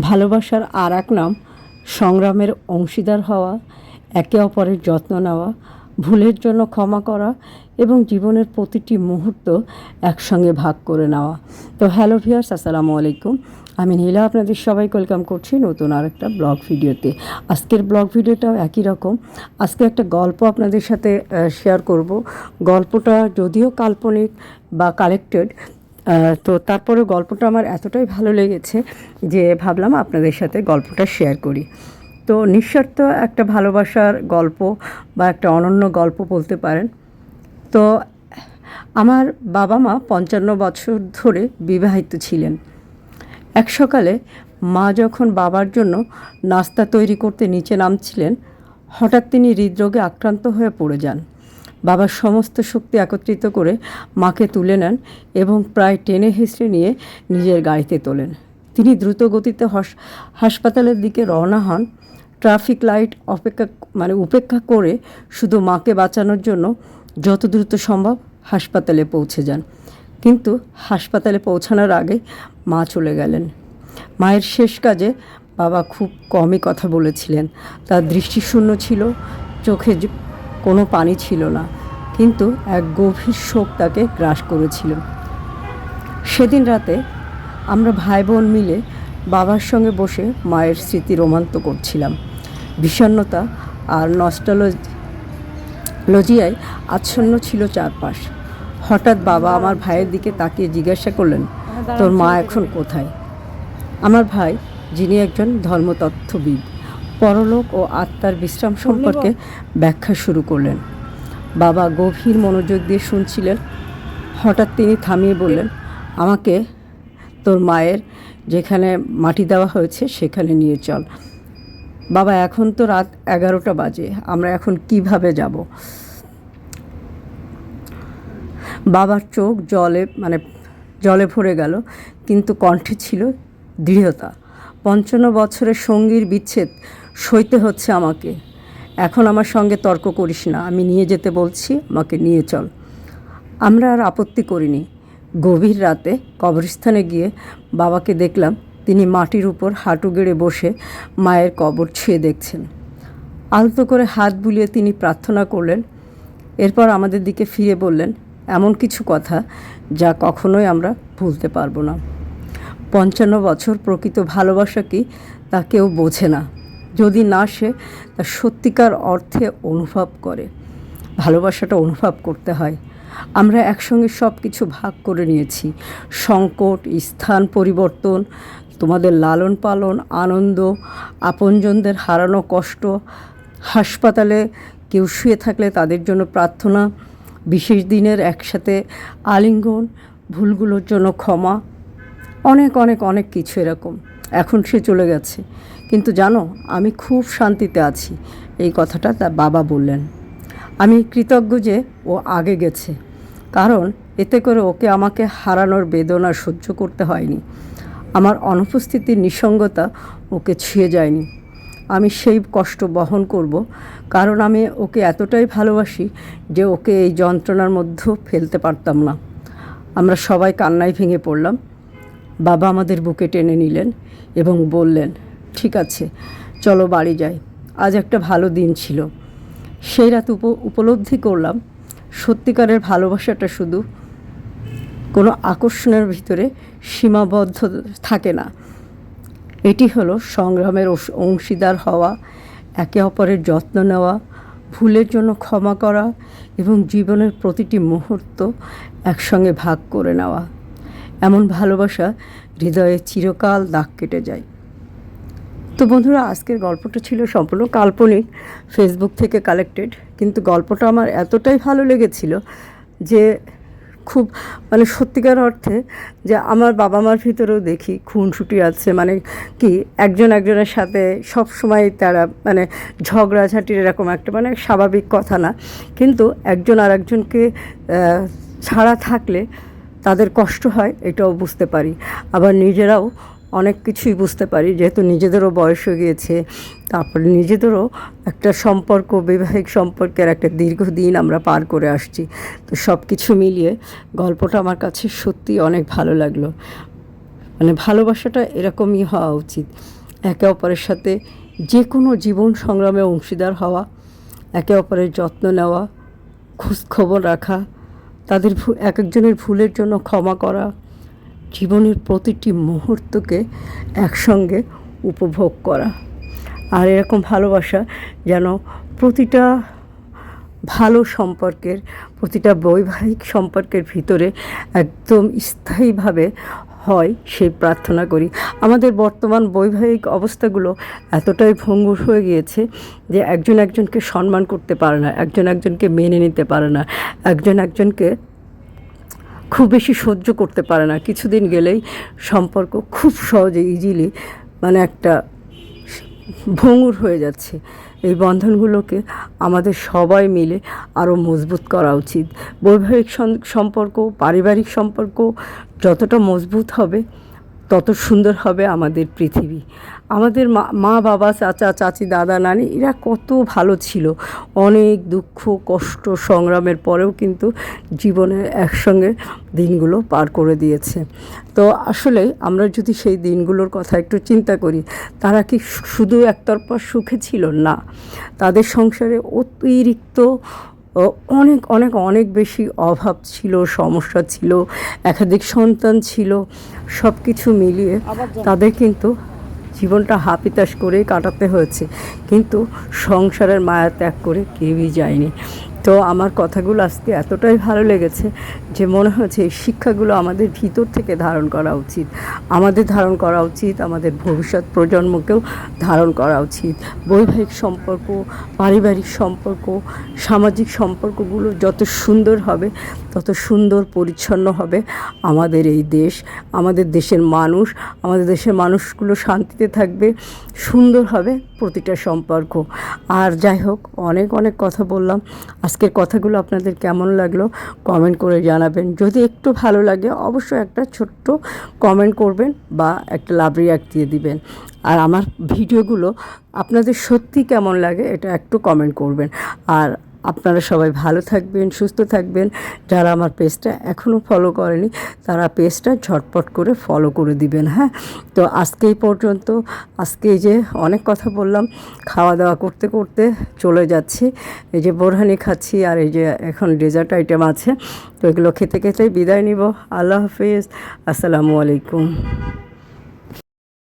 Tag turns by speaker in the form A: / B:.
A: ভালোবাসার আর এক নাম সংগ্রামের অংশীদার হওয়া, একে অপরের যত্ন নেওয়া, ভুলের জন্য ক্ষমা করা এবং জীবনের প্রতিটি মুহূর্ত একসঙ্গে ভাগ করে নেওয়া। তো হ্যালো ভিয়ার্স আসসালামু আলাইকুম। আমি নীলা, আপনাদের সবাই ওয়েলকাম করছি নতুন আর একটা ব্লগ ভিডিওতে। আজকের ব্লগ ভিডিওটাও একই রকম। আজকে একটা গল্প আপনাদের সাথে শেয়ার করব। গল্পটা যদিও কাল্পনিক বা কালেক্টেড তো তারপরে গল্পটা আমার এতটাই ভালো লেগেছে যে ভাবলাম আপনাদের সাথে গল্পটা শেয়ার করি। তো নিঃস্বার্থ একটা ভালোবাসার গল্প বা একটা অনন্য গল্প বলতে পারেন। তো আমার বাবা মা পঞ্চান্ন বছর ধরে বিবাহিত ছিলেন। এক সকালে মা যখন বাবার জন্য নাস্তা তৈরি করতে নিচে নামছিলেন, হঠাৎ তিনি হৃদরোগে আক্রান্ত হয়ে পড়ে যান। বাবার সমস্ত শক্তি একত্রিত করে মাকে তুলে নেন এবং প্রায় টেনে হেসড়ে নিয়ে নিজের গাড়িতে তোলেন। তিনি দ্রুত গতিতে হাসপাতালের দিকে রওনা হন। ট্রাফিক লাইট অপেক্ষা মানে উপেক্ষা করে শুধু মাকে বাঁচানোর জন্য যত দ্রুত সম্ভব হাসপাতালে পৌঁছে যান। কিন্তু হাসপাতালে পৌঁছানোর আগে মা চলে গেলেন। মায়ের শেষ কাজে বাবা খুব কমই কথা বলেছিলেন। তার দৃষ্টিশূন্য ছিল চোখে কোনো পানি ছিল না, কিন্তু এক গভীর শোক তাকে গ্রাস করেছিল। সেদিন রাতে আমরা ভাই বোন মিলে বাবার সঙ্গে বসে মায়ের স্মৃতি রোমান্ত করছিলাম। বিষণ্ণতা আর নস্টালজ লজিয়ায় আচ্ছন্ন ছিল চারপাশ। হঠাৎ বাবা আমার ভাইয়ের দিকে তাকিয়ে জিজ্ঞাসা করলেন, তোর মা এখন কোথায়? আমার ভাই, যিনি একজন ধর্মতত্ত্ববিদ পরলোক ও আত্মার বিশ্রাম সম্পর্কে ব্যাখ্যা শুরু করলেন। বাবা গভীর মনোযোগ দিয়ে শুনছিলেন। হঠাৎ তিনি থামিয়ে বললেন আমাকে তোর মায়ের যেখানে মাটি দেওয়া হয়েছে সেখানে নিয়ে চল। বাবা এখন তো রাত এগারোটা বাজে আমরা এখন কীভাবে যাব? বাবার চোখ জলে মানে জলে ভরে গেল কিন্তু কণ্ঠে ছিল দৃঢ়তা। পঞ্চান্ন বছরের সঙ্গীর বিচ্ছেদ সইতে হচ্ছে আমাকে। এখন আমার সঙ্গে তর্ক করিস না, আমি নিয়ে যেতে বলছি, আমাকে নিয়ে চল। আমরা আর আপত্তি করিনি। গভীর রাতে কবরস্থানে গিয়ে বাবাকে দেখলাম, তিনি মাটির উপর হাঁটু গেড়ে বসে মায়ের কবর ছুঁয়ে দেখছেন। আলতো করে হাত বুলিয়ে তিনি প্রার্থনা করলেন, এরপর আমাদের দিকে ফিরে বললেন, এমন কিছু কথা যা কখনোই আমরা ভুলতে পারব না। পঞ্চান্ন বছর প্রকৃত ভালোবাসা কি তা কেউ বোঝে না। যদি না সে, তা সত্যিকার অর্থে অনুভব করে। ভালোবাসাটা অনুভব করতে হয়। আমরা একসঙ্গে সব কিছু ভাগ করে নিয়েছি। সংকট, স্থান পরিবর্তন, তোমাদের লালন পালন, আনন্দ, আপনজনদের হারানো কষ্ট, হাসপাতালে কেউ শুয়ে থাকলে তাদের জন্য প্রার্থনা, বিশেষ দিনের একসাথে আলিঙ্গন, ভুলগুলোর জন্য ক্ষমা অনেক অনেক অনেক কিছু এরকম। এখন সে চলে গেছে। কিন্তু জানো, আমি খুব শান্তিতে আছি। এই কথাটা তার বাবা বললেন। আমি কৃতজ্ঞ যে ও আগে গেছে। কারণ এতে করে ওকে আমাকে হারানোর বেদনা সহ্য করতে হয়নি। আমার অনুপস্থিতির নিঃসঙ্গতা ওকে ছুঁয়ে যায়নি। আমি সেই কষ্ট বহন করব। কারণ আমি ওকে এতটাই ভালোবাসি যে ওকে এই যন্ত্রণার মধ্যেও ফেলতে পারতাম না। আমরা সবাই কান্নায় ভেঙে পড়লাম। বাবা আমাদের বুকে টেনে নিলেন এবং বললেন, ঠিক আছে, চলো বাড়ি যাই। আজ একটা ভালো দিন ছিল। সেই রাত উপ, উপলব্ধি করলাম, সত্যিকারের ভালোবাসাটা শুধু কোনো আকর্ষণের ভিতরে সীমাবদ্ধ থাকে না। এটি হলো সংগ্রামের অংশীদার হওয়া, একে অপরের যত্ন নেওয়া, ভুলের জন্য ক্ষমা করা এবং জীবনের প্রতিটি মুহূর্ত একসঙ্গে ভাগ করে নেওয়া। এমন ভালোবাসা হৃদয়ে চিরকাল দাগ কেটে যায়। তো বন্ধুরা, আজকের গল্পটা ছিল সম্পূর্ণ কাল্পনিক ফেসবুক থেকে কালেক্টেড কিন্তু গল্পটা আমার এতটাই ভালো লেগেছিল যে খুব মানে সত্যিকার অর্থে যে আমার বাবা মার ভিতরেও দেখি খুনসুটি আছে। মানে কি, একজন একজনের সাথে সব সময় তারা মানে ঝগড়াঝাটির এরকম একটা মানে স্বাভাবিক কথা না। কিন্তু একজন আর একজনকে ছাড়া থাকলে তাদের কষ্ট হয়, এটাও বুঝতে পারি। আবার নিজেরাও অনেক কিছুই বুঝতে পারি, যেহেতু নিজেদেরও বয়স হয়ে গিয়েছে। তারপরে নিজেদেরও একটা সম্পর্ক, বৈবাহিক সম্পর্কের একটা দীর্ঘদিন আমরা পার করে আসছি। তো সব কিছু মিলিয়ে গল্পটা আমার কাছে সত্যি অনেক ভালো লাগল। মানে ভালোবাসাটা এরকমই হওয়া উচিত। একে অপরের সাথে যে কোনো জীবন সংগ্রামে অংশীদার হওয়া, একে অপরের যত্ন নেওয়া খোঁজ খবর রাখা তাদের এক একজনের ভুলের জন্য ক্ষমা করা জীবনের প্রতিটি মুহূর্তকে একসঙ্গে উপভোগ করা। আর এরকম ভালোবাসা যেন প্রতিটা ভালো সম্পর্কের, প্রতিটা বৈবাহিক সম্পর্কের ভিতরে একদম স্থায়ীভাবে হয়, সেই প্রার্থনা করি। আমাদের বর্তমান বৈবাহিক অবস্থাগুলো এতটাই ভঙ্গুর হয়ে গিয়েছে যে একজন একজনকে সম্মান করতে পারে না, একজন একজনকে মেনে নিতে পারে না, একজন একজনকে খুব বেশি সহ্য করতে পারে না। কিছুদিন গেলেই সম্পর্ক খুব সহজে ইজিলি মানে একটা ভঙ্গুর হয়ে যাচ্ছে। এই বন্ধনগুলোকে আমাদের সবাই মিলে আরও মজবুত করা উচিত। বৈবাহিক সম্পর্ক, পারিবারিক সম্পর্ক যতটা মজবুত হবে, তত সুন্দর হবে আমাদের পৃথিবী। আমাদের মা বাবা, চাচা, চাচি, দাদা, নানি, এরা কত ভালো ছিল। অনেক দুঃখ, কষ্ট, সংগ্রামের পরেও কিন্তু জীবনে একসঙ্গে দিনগুলো পার করে দিয়েছে। তো আসলে আমরা যদি সেই দিনগুলোর কথা একটু চিন্তা করি, তারা কি শুধু একতরফা সুখে ছিল? না। তাদের সংসারে অতিরিক্ত অনেক অনেক অনেক বেশি অভাব ছিল সমস্যা ছিল একাধিক সন্তান ছিল সব কিছু মিলিয়ে তাদের কিন্তু জীবনটা হাপিতাস করেই কাটাতে হয়েছে। কিন্তু সংসারের মায়া ত্যাগ করে কেউই যায়নি। তো আমার কথাগুলো আজকে এতটাই ভালো লেগেছে যে মনে হচ্ছে এই শিক্ষাগুলো আমাদের ভিতর থেকে ধারণ করা উচিত। আমাদের ধারণ করা উচিত, আমাদের ভবিষ্যৎ প্রজন্মকেও ধারণ করা উচিত। বৈবাহিক সম্পর্ক, পারিবারিক সম্পর্ক, সামাজিক সম্পর্কগুলো যত সুন্দর হবে, তত সুন্দর পরিচ্ছন্ন হবে আমাদের এই দেশ, আমাদের দেশের মানুষ, আমাদের দেশের মানুষগুলো শান্তিতে থাকবে, সুন্দর হবে প্রতিটা সম্পর্ক। আর যাই হোক, অনেক অনেক কথা বললাম। আজকের কথাগুলো আপনাদের কেমন লাগল কমেন্ট করে জানাবেন। যদি একটু ভালো লাগে, অবশ্যই একটা ছোট্ট কমেন্ট করবেন বা একটা লাভ রিয়াক্ট দিয়ে দিবেন। আর আমার ভিডিওগুলো আপনাদের সত্যি কেমন লাগে, এটা একটু কমেন্ট করবেন। আর আপনারা সবাই ভালো থাকবেন, সুস্থ থাকবেন। যারা আমার পেজটা এখনও ফলো করেনি, তারা পেজটা ঝটপট করে ফলো করে দিবেন হ্যাঁ? তো আজকেই পর্যন্ত আজকে যে অনেক কথা বললাম খাওয়া দাওয়া করতে করতে চলে যাচ্ছি। এই যে বোরহানি খাচ্ছি আর এই যে এখন ডেজার্ট আইটেম আছে, তো এগুলো খেতে খেতেই বিদায় নিব। আল্লাহ হাফিজ। আসসালামু আলাইকুম।